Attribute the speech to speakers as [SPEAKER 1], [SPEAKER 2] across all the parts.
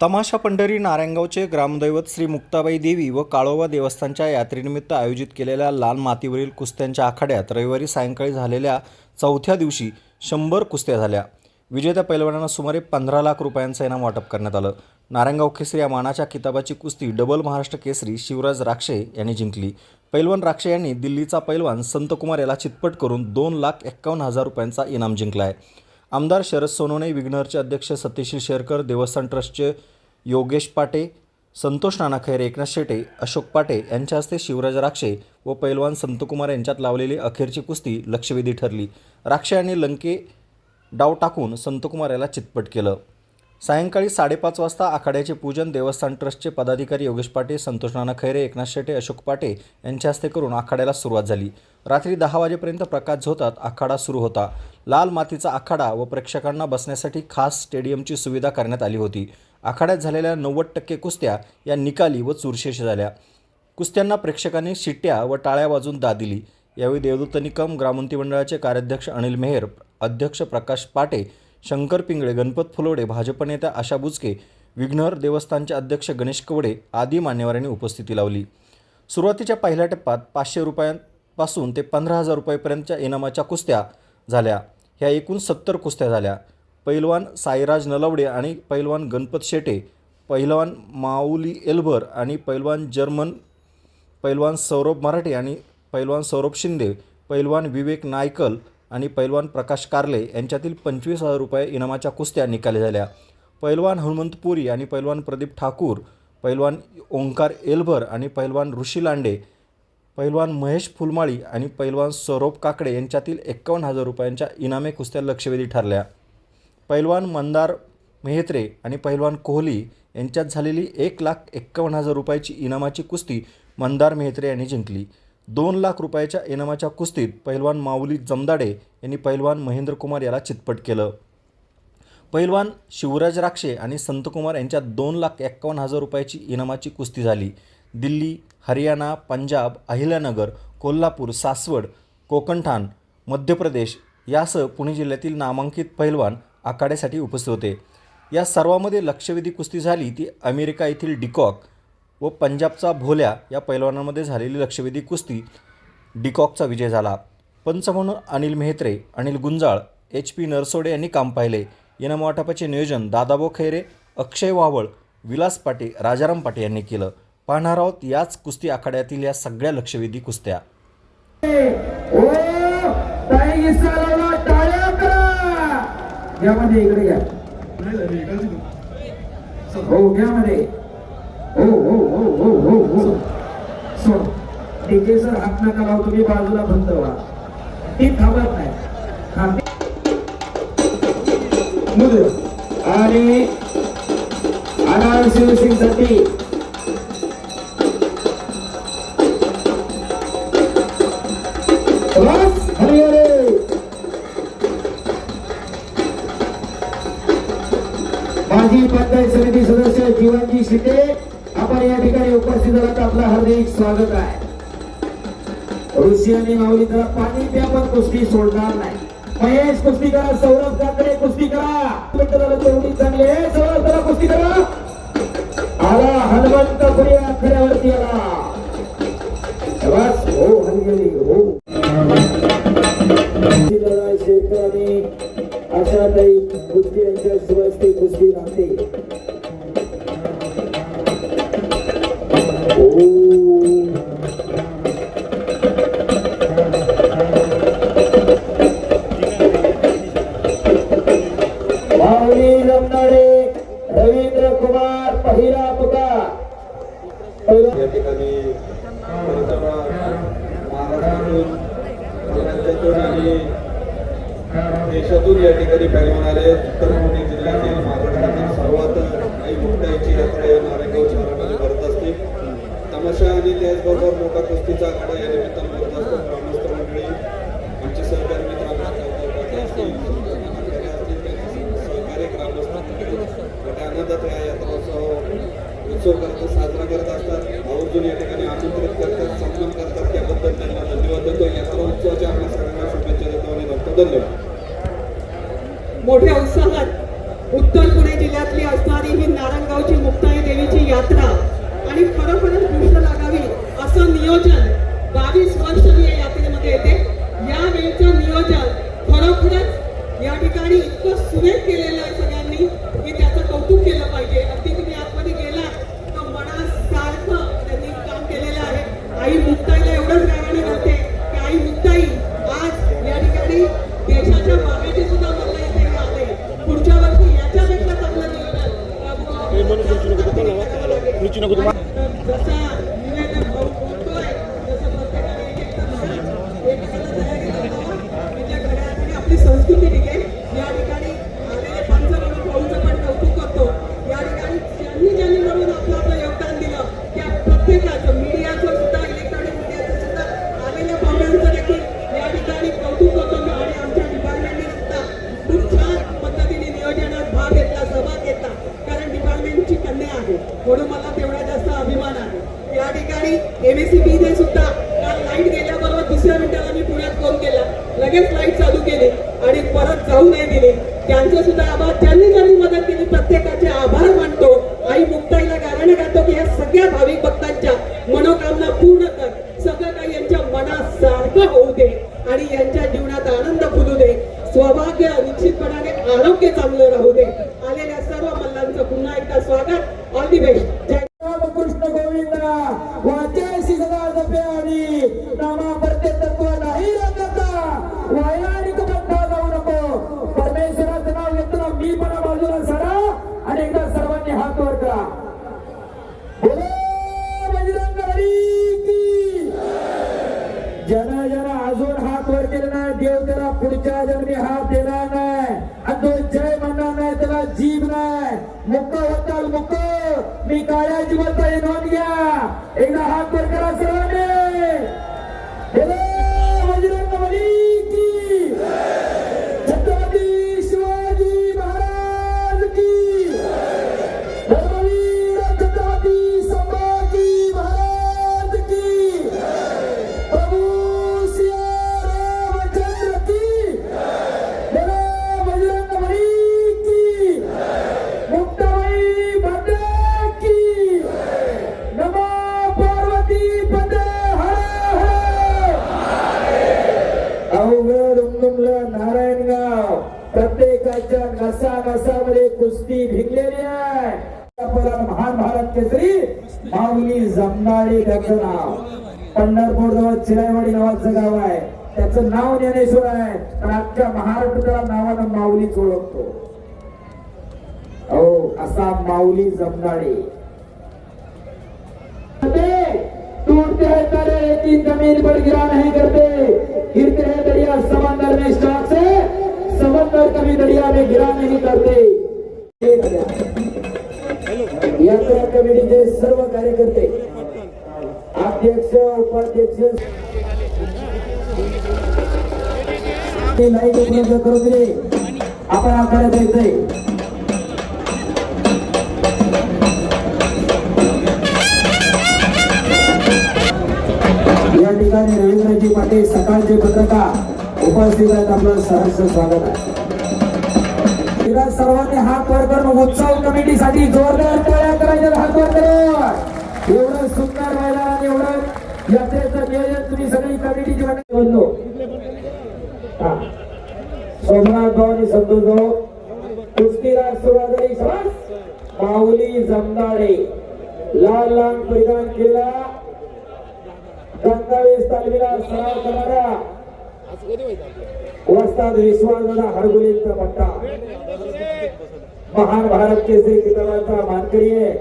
[SPEAKER 1] तमाशा पंढरी नारायणगावचे ग्रामदैवत श्री मुक्ताबाई देवी व काळोबा देवस्थानच्या यात्रेनिमित्त आयोजित केलेल्या लाल मातीवरील कुस्त्यांच्या आखाड्यात रविवारी सायंकाळी झालेल्या चौथ्या दिवशी शंभर कुस्त्या झाल्या. विजेत्या पैलवानांना सुमारे पंधरा लाख रुपयांचं इनाम वाटप करण्यात आलं. नारायणगाव केसरी या मानाच्या किताबाची कुस्ती डबल महाराष्ट्र केसरी शिवराज राक्षे यांनी जिंकली. पैलवान राक्षे यांनी दिल्लीचा पैलवान संतकुमार याला चितपट करून दोन लाख एक्कावन्न हजार रुपयांचा इनाम जिंकला आहे आमदार शरद सोनवणे विघ्नरचे अध्यक्ष सत्यशील शेरकर देवस्थान ट्रस्टचे योगेश पाटे संतोष नाना खैर एकनाथ शेटे अशोक पाटे यांच्या हस्ते शिवराज राक्षे व पैलवान संतकुमार यांच्यात लावलेली अखेरची कुस्ती लक्षवेधी ठरली. राक्षे यांनी लंके डाव टाकून संतकुमार याला चितपट केलं. सायंकाळी साडेपाच वाजता आखाड्याचे पूजन देवस्थान ट्रस्टचे पदाधिकारी योगेश पाटे संतोष नाना खैरे एकनाथ शेटे अशोक पाटे यांच्या हस्ते करून आखाड्याला सुरुवात झाली. रात्री दहा वाजेपर्यंत प्रकाश झोतात आखाडा सुरू होता. लाल मातीचा आखाडा व प्रेक्षकांना बसण्यासाठी खास स्टेडियमची सुविधा करण्यात आली होती. आखाड्यात झालेल्या नव्वद टक्के कुस्त्या या निकाली व चुरशेष झाल्या. कुस्त्यांना प्रेक्षकांनी शिट्ट्या व टाळ्या वाजून दा दिली. यावेळी देवदूत निकम ग्रामोन्नती मंडळाचे कार्याध्यक्ष अनिल मेहर अध्यक्ष प्रकाश पाटे शंकर पिंगळे गणपत फुलोडे भाजप नेत्या आशा बुचके विघ्नर देवस्थानचे अध्यक्ष गणेश कवडे आदी मान्यवरांनी उपस्थिती लावली. सुरुवातीच्या पहिल्या टप्प्यात पाचशे रुपयांपासून ते पंधरा हजार रुपयेपर्यंतच्या इनामाच्या कुस्त्या झाल्या. ह्या एकूण सत्तर कुस्त्या झाल्या. पैलवान साईराज नलवडे आणि पैलवान गणपत शेटे पैलवान माऊली एल्बर आणि पैलवान जर्मन पैलवान सौरभ मराठे आणि पैलवान सौरभ शिंदे पैलवान विवेक नायकल आणि पैलवान प्रकाश कारले यांच्यातील पंचवीस हजार रुपये इनामाच्या कुस्त्या निकाली झाल्या. पैलवान हनुमंत पुरी आणि पैलवान प्रदीप ठाकूर पैलवान ओंकार एल्भर आणि पैलवान ऋषी लांडे पैलवान महेश फुलमाळी आणि पैलवान सौरभ काकडे यांच्यातील एक्कावन्न हजार रुपयांच्या इनामे कुस्त्या लक्षवेधी ठरल्या. पैलवान मंदार मेहत्रे आणि पैलवान कोहली यांच्यात झालेली एक लाख एक्कावन्न हजार रुपयाची इनामाची कुस्ती मंदार मेहत्रे यांनी जिंकली. दोन लाख रुपयाच्या इनामाच्या कुस्तीत पैलवान माऊली जमदाडे यांनी पैलवान महेंद्र कुमार याला चितपट केलं. पैलवान शिवराज राक्षे आणि संतकुमार यांच्यात दोन लाख एक्कावन्न हजार रुपयाची इनामाची कुस्ती झाली. दिल्ली हरियाणा पंजाब अहिल्यानगर कोल्हापूर सासवड कोकणठाण मध्य प्रदेश यासह पुणे जिल्ह्यातील नामांकित पैलवान आखाड्यासाठी उपस्थित होते. या सर्वांमध्ये लक्षवेधी कुस्ती झाली ती अमेरिका येथील डिकॉक व पंजाबचा भोल्या या पैलवानांमध्ये झालेली लक्षवेधी कुस्ती डिकॉकचा विजय झाला. पंच म्हणून अनिल मेहत्रे अनिल गुंजाळ एच पी नरसोडे यांनी काम पाहिले. इनाम वाटपाचे नियोजन दादाबो खैरे अक्षय वावळ विलास पाटे राजाराम पाटे यांनी केलं. पाहणार आहोत याच कुस्ती आखाड्यातील या सगळ्या लक्षवेधी कुस्त्या.
[SPEAKER 2] इकडे हो हो हो हो हो हो. हो डीजे सर हात नका लावू तुम्ही बाजूला बंद व्हा. ती थांबत नाही. आणि अनारसिंगसाठी स्वागत आहे. ऋषी आणि माऊली जरा पाणी प्या पण कुस्ती सोडणार नाही. महेश कुस्ती करा. सौरभ काकडे कुस्ती करा. तेवढी चांगली. आहे सौरभ करा कुस्ती करा. आला हनुमंत पुढे आखड्यावरती आला. हो हरिहरी हो.
[SPEAKER 3] इकडे यात्रा या नारायणगाव शहरामध्ये भरत असते तमाशा आणि त्याचबरोबर मोठा कुस्तीचा आखाडा या निमित्तानं भरत असतो ग्रामस्थ मंडळी आमचे सहकारी मित्र सहकारी ग्रामस्थ मोठ्या आनंदात या यात्रोत्सव उत्सव करतात साजरा करत असतात. आवर्जून या ठिकाणी आमंत्रित करतात सन्मान करतात. त्याबद्दल त्यांना धन्यवाद देतो. यात्रा उत्सवाच्या आपल्या सगळ्यांना शुभेच्छा देतो आणि धन्यवाद.
[SPEAKER 4] मोठ्या उत्साहात यात्रा. आणि खरोखरच दृष्ट लागावी असं नियोजन बावीस वर्ष मी या यात्रेमध्ये येते. या यावेळीचं नियोजन खरोखरच या ठिकाणी इतकं सुरेख केलेलं आहे सगळ्यांनी की खऱ्या अर्थाने आपली संस्कृती टिकेल या ठिकाणी आलेले पंचगण भाऊचं पण कौतुक करतो या ठिकाणी ज्यांनी ज्यांनी म्हणून आपलं आपलं योगदान दिलं त्या प्रत्येकाचं मीडियाचं सुद्धा इलेक्ट्रॉनिक मीडियाचं सुद्धा आलेल्या पाहुण्यांचं देखील या ठिकाणी कौतुक करतो आणि म्हणून मला तेवढा जास्त अभिमान आहे. या ठिकाणी एमएससी ने सुद्धा काल लाइट गेल्याबरोबर दुसऱ्या मिनिटाला मी पुण्यात फोन केला. लगेच लाइट चालू केली आणि परत जाऊ नाही दिली. त्यांचे सुद्धा आभार. त्यांनी त्यांनी मदत केली प्रत्येकाचे आभार मानतो. आई मुक्ताईला गाणं गातो की या सगळ्या भाविक भक्तांच्या मनोकामना पूर्ण कर. सगळं काही यांच्या मनासारखं होऊ दे आणि यांच्या जीवनात आनंद फुलू दे. सौभाग्य निश्चितपणाने आरोग्य चांगलं राहू स्वागत ऑल
[SPEAKER 2] आहे. त्याचं नाव ज्ञानेश्वर आहे. पण अख्ख्या महाराष्ट्र त्याला नावानं माऊलीच ओळखतो. हो असा माऊली जमनाळे. टूटते हैं तारे. लेकिन जमीन पर गिरा नहीं करते. गिरते हैं दरिया समंदर में स्टॉक से समंदर कभी दरिया में गिरा नहीं करते. यात्रा कमिटीचे सर्व कार्यकर्ते अध्यक्ष उपाध्यक्ष ते लाइट उपलब्ध करून दिले. आपण आखाड्यात जायचंय या ठिकाणी रवींद्रजी पाटील सकाळचे पत्रकार उपस्थित आहेत आपलं सहर्ष स्वागत आहे. तिला सर्वांनी हात वर करून उत्सव कमिटीसाठी जोरदार तयार करायचे हात वर करून. एवढं सुंदर मैदान आणि एवढं यात्रेचं नियोजन तुम्ही सगळी कमिटीची बनलो. सोमनाथ भाऊ आणि संतोष भाऊ कुस्तीराज सुरुवात माऊली जमदाडे. लाल लाल परिधान केला. गंगावेश तालमीला सराव करणारा वस्ताद विश्वासदादा हरगुलेंचा पट्टा. महान भारत केसरी किताबाचा मानकरी आहे.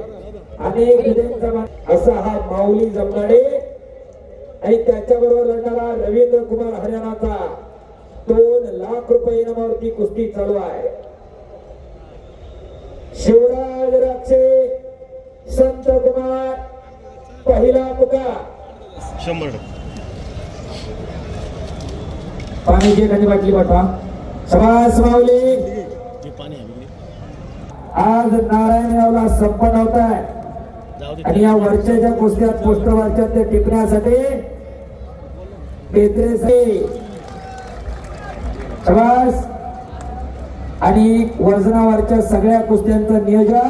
[SPEAKER 2] अनेक विजयांचा मान असा हा माऊली जमनाडे आणि त्याच्याबरोबर लढणारा रवींद्र कुमार हरियाणाचा. दोन लाख रुपये इनामावरती कुस्ती चालू आहे. शिवराज राक्षे संत कुमार पहिला पुकार.
[SPEAKER 5] शंभर टक्के.
[SPEAKER 2] पाण्याची एखादी बाटली. पाठवा
[SPEAKER 5] पाणी आहे इकडे.
[SPEAKER 2] आज नारायणगावला संपन्न होत आहे. आणि या वरच्या कुस्त्यात पोस्टरवरच्या ते टिपण्यासाठी बेत्रेसाठी शबास आणि वजनावरच्या सगळ्या कुस्त्यांचं नियोजन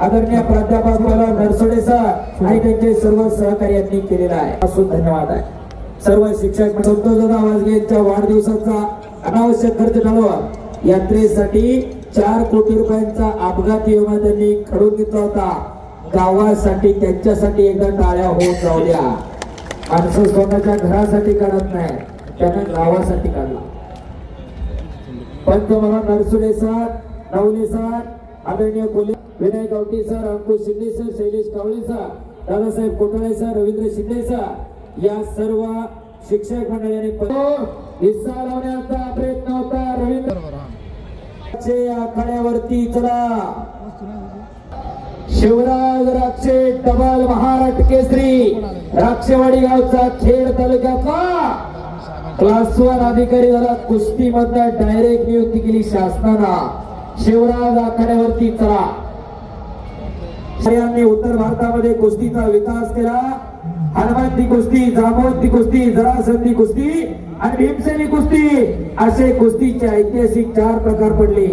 [SPEAKER 2] आदरणीय प्राध्यापक मला नरसोडे सर आणि त्यांचे सर्व सहकार्यांनी केलेलं आहे. असून धन्यवाद आहे. सर्व शिक्षक संतोषदा वाजगे यांच्या वाढदिवसाचा अनावश्यक खर्च घालवा यात्रेसाठी चार कोटी रुपयांचा अपघात विमा त्यांनी खडून घेतला होता. गावासाठी त्यांच्यासाठी एकदा टाळ्या होत जाऊ द्या. माणसं स्वतःच्या घरासाठी काढत नाही त्यांना गावासाठी काढला पंतप्रधान नरसुडे सर नवले सर आदरणीय Kole Vinay Gavti sir Ankush Shinde sir Shailesh Kawale sir Dadasaheb Kotale sir Ravindra Shinde sir या सर्व शिक्षक मंडळाने हो, हिस्सा लावण्याचा प्रयत्न होता. रवींद्र आखाड्यावरती चला. शिवराज राक्षे डबल महाराष्ट्र केसरी राक्षेवाडी गावचा खेड तालुक्याचा क्लास वन अधिकारी झाला. कुस्ती मधनं डायरेक्ट नियुक्ती केली शासनानं. शिवराज आखाड्यावरती चला. यांनी उत्तर भारतामध्ये कुस्तीचा विकास केला. हनुमंती कुस्ती जांबवंती कुस्ती जरासंधी कुस्ती आणि भीमसेनी कुस्ती असे कुस्तीचे ऐतिहासिक चार प्रकार पडले.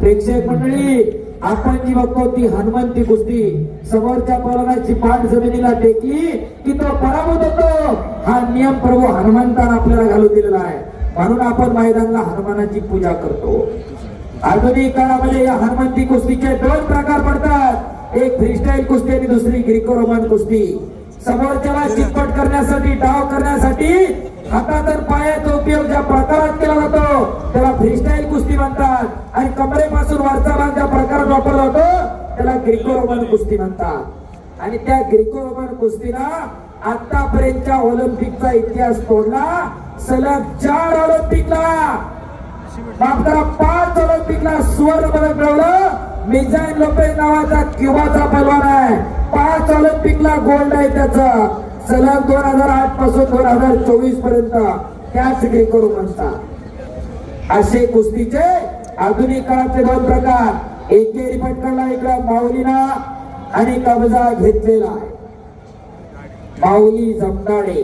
[SPEAKER 2] प्रेक्षक मंडळी आपण जी बघतो ती हनुमंती कुस्ती. समोरच्या पलनाची पाठ जमिनीला टेकली की तो पराभूत होतो. हा नियम प्रभू हनुमंतानं आपल्याला घालून दिलेला आहे. म्हणून आपण मैदानला हनुमानाची पूजा करतो. आधुनिक काळामध्ये या हनुमंती कुस्तीचे दोन प्रकार पडतात. एक फ्रीस्टाईल कुस्ती आणि दुसरी ग्रीको रोमन कुस्ती. समोरच्याला चिकपट करण्यासाठी डाव करण्यासाठी आता तर पायाचा उपयोग ज्या प्रकारात केला जातो त्याला फ्रीस्टाईल कुस्ती म्हणतात. आणि कमरेपासून वरचा भाग ज्या प्रकारात वापरला जातो त्याला ग्रिको रोमन कुस्ती म्हणतात. आणि त्या ग्रिको रोमन कुस्तीला आतापर्यंतच्या ऑलिम्पिकचा इतिहास तोडला. सलग चार ऑलिम्पिकला. माफ करा पाच ऑलिम्पिकला सुवर्ण पदक मिळवलं. मिझाईन लोपेज नावाचा क्युबाचा पैलवान आहे. पाच ऑलिम्पिकला गोल्ड आहे त्याचं. सलग दोन हजार आठपासून दोन हजार चोवीसपर्यंत त्याच करू रोमनचा असे कुस्तीचे आधुनिक काळातले दोन प्रकार. एकेरी पटकाला इकडं माऊलीना आणि कब्जा घेतलेला माऊली जमदाडे.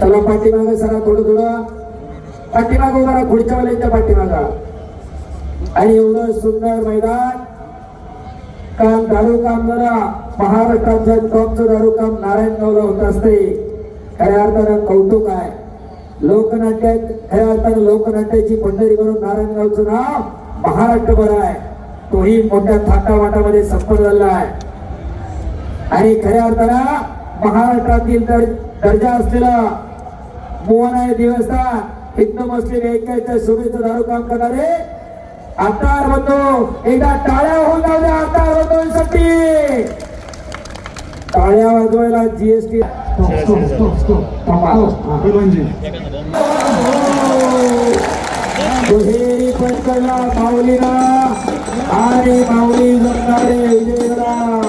[SPEAKER 2] चला पाठीमागं सरा थोडं थोडं. पाठीमागं उभारा राहा, पुढच्या वाल्यांच्या आणि एवढं सुंदर मैदान. काम दारू काम जरा महाराष्ट्राचं टॉपचं दारू काम नारायणगावला होत असते खऱ्या अर्थानं कौतुक आहे. लोकनाट्य खऱ्या अर्थानं लोकनाट्याची पंढरी म्हणून नारायणगावचं नाव महाराष्ट्रभर आहे. तोही मोठ्या थाटावाटामध्ये संपन्न झाला आहे. आणि खऱ्या अर्थानं महाराष्ट्रातील दर दर्जा असलेला मोहन आहे देवस्थान. हिंदू मुस्लिम ऐक्याच्या शोभेचं दारू काम करणारे आतार बंधू एकदा टाळ्या होऊन जाऊ द्या आतार बंधूंसाठी टाळ्या वाजवायला जीएसटी दुहेरी पटकरला माऊलीना आणि माऊली जमणारे विजयला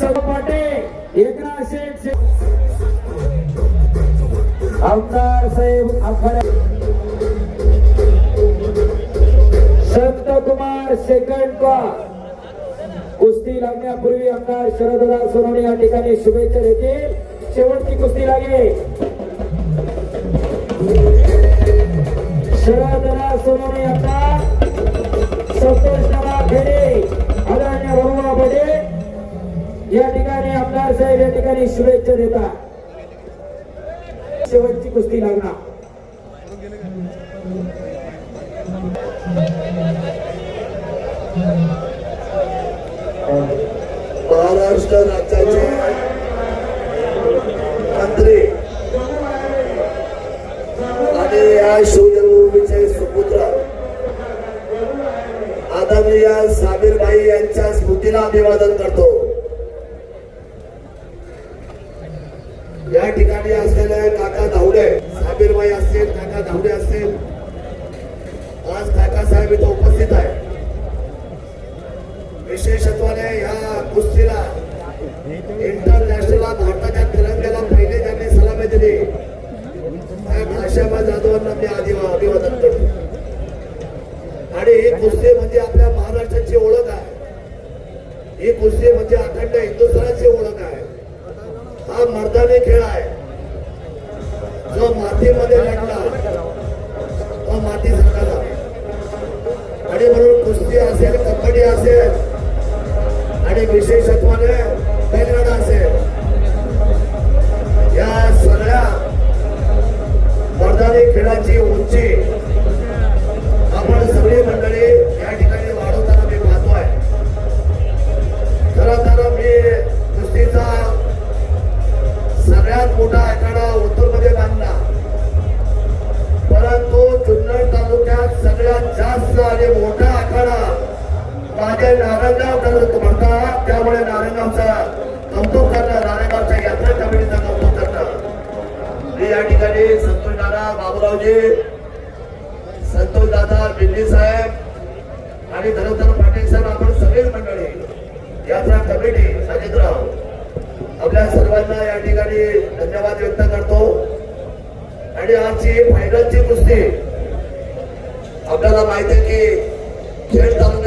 [SPEAKER 2] सभापाटे एकनाथ शेठ आमदार साहेब आखाडे संत कुमार सेकंड का कुस्ती लागण्यापूर्वी आमदार शरदराव सोनवणे या ठिकाणी शुभेच्छा देतील. शेवटची कुस्ती लागेल. शरदराव सोनवणे आता संतोष दादा खेडे आदरणीय बाबा या ठिकाणी आमदार साहेब या ठिकाणी शुभेच्छा देतात. शेवटची कुस्ती लागणार.
[SPEAKER 6] महाराष्ट्र राज्याचे मंत्री आणि या शिवजन्मभूमीचे सुपुत्र आदरणीय साबीरबाई यांच्या स्मृतीला अभिवादन करतो. कुस्ती म्हणजे आपल्या महाराष्ट्राची ओळख आहे. ही कुस्ती म्हणजे अखंड हिंदुस्थानाची ओळख आहे. हा मर्दानी खेळ आहे. जो मातीमध्ये लढला. तो माती झाला आणि म्हणून कुस्ती असेल कबड्डी असेल आणि विशेषत्वाने बैलगाडा असेल. या सगळ्या मर्दानी खेळाची उंची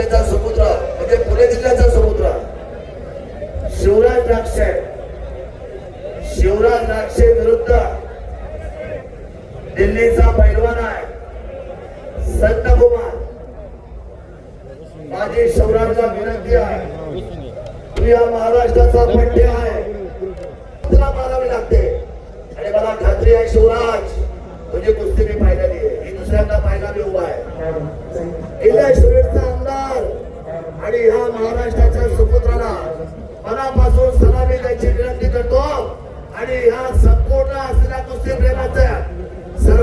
[SPEAKER 6] तालुक्याचा समुद्र म्हणजे पुणे जिल्ह्याचा समुद्र. शिवराज द्राक्षे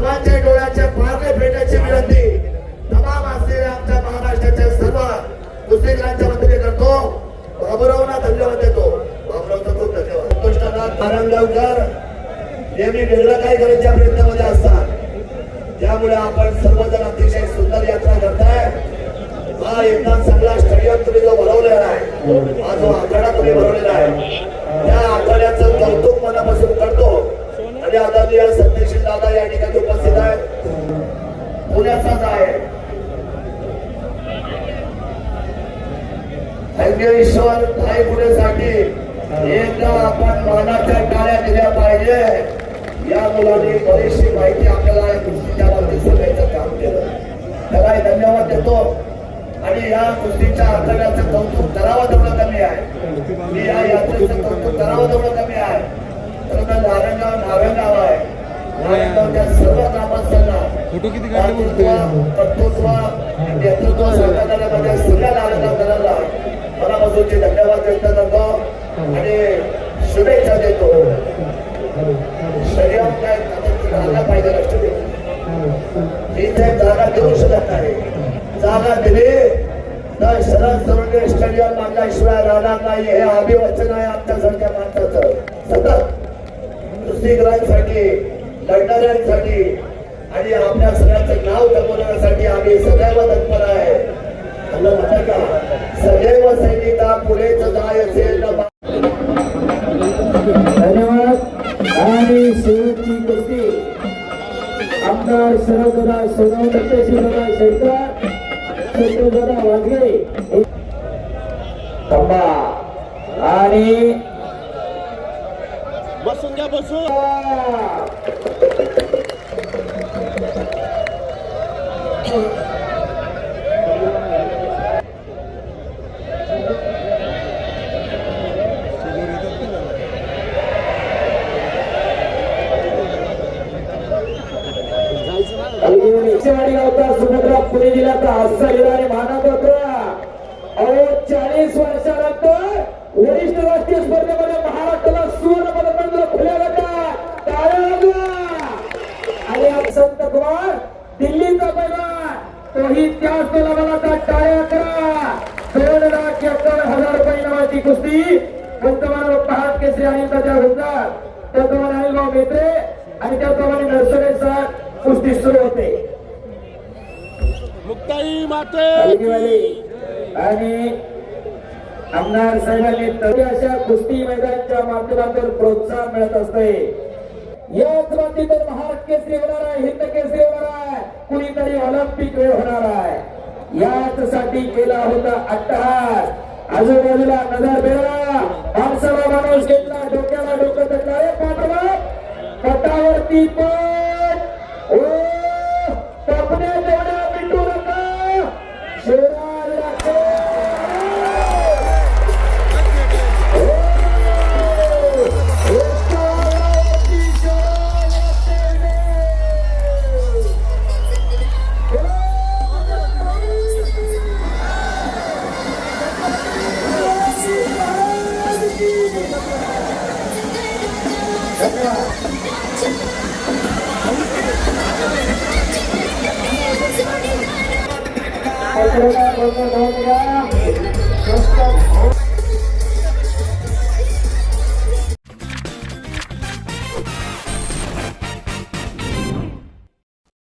[SPEAKER 6] सर्वांच्या डोळ्याच्या पारणे भेटायची विनंती. तमाम असलेल्या आमच्या महाराष्ट्राच्या सर्व कुस्तीगरांच्या वतीने करतो. बाबुरावना धन्यवाद देतो. बाबुरावचा खूप धन्यवाद. संतोषनाथ नारायणगावकर नेहमी वेगळं काही करायच्या प्रयत्नामध्ये असतात. त्यामुळे आपण सर्वजण अतिशय सुंदर यात्रा करताय. हा एकदा चांगला स्टेडियम तुम्ही जो भरवलेला आहे हा जो आखाडा तुम्ही भरवलेला आहे त्या आखाड्याचं कौतुक मनापासून करतो. आणि आदरणीय सत्यशील दादा या ठिकाणी उपस्थित आहेत पुण्याचाच आहे. हंगेश्वर भाई पुण्यासाठी एकदा आपण मानाच्या टाळ्या दिल्या पाहिजे. या मुलांनी बरीचशी माहिती आपल्याला या कुस्तीच्या बाबतीत सांगायचं काम केलं. त्यालाही धन्यवाद देतो. आणि या कुस्तीच्या अंतर्गाचं कौतुक करावं तेवढं कमी आहे. मी या यात्रेचं कौतुक करावं तेवढं कमी आहे. आहे. नारायणगावच्या सर्व ग्रामस्थांना कर्तृत्व कर्तृत्व नेतृत्व संघटनेमध्ये सगळ्या नारायणगावकरांना मनापासूनचे धन्यवाद व्यक्त करतो आणि शुभेच्छा देतो. शरीरात काय जागा पाहिजे लक्ष ही ते जागा देऊ शकत नाही. जागा दिली. तर शरद सरोगे स्टेडियम मागल्याशिवाय राहणार नाही. हे अभिवचन आहे आमच्यासारख्या माणसाचं. सतत. कुस्तीगरांसाठी लढणाऱ्यांसाठी आणि आपल्या सगळ्यांचं नाव कमवण्यासाठी आम्ही सदैव तत्पर आहे. मला का सदैव सैनिका पुढेच जायचे न
[SPEAKER 2] धन्यवाद. आणि शेवटची कुस्ती. आमदार शरददा सोनवणे शिवदा शत्रुदादा वाघे. आणि
[SPEAKER 5] बसून घ्या बसून.
[SPEAKER 2] शिवाडी त्याप्रमाणे अनिलभाऊ मेत्रे आणि त्याप्रमाणे नरसरे सर कुस्ती सुरू होते.
[SPEAKER 5] माते
[SPEAKER 2] आणि आमदार साहेबांनी तरी अशा कुस्ती मैदानाच्या माध्यमातून प्रोत्साहन मिळत असते. याच बाबतीतून महाराष्ट्र केसरी होणार आहे हिंद केसरी होणार आहे कुणीतरी ऑलिम्पिक वेळ होणार आहे. याच साठी केला होता अट्टहास. आजूबाजूला नजर बेळा माणसाला माणूस घेतला डोक्याला डोकं घेतला एक पाठवा. पटावरती पण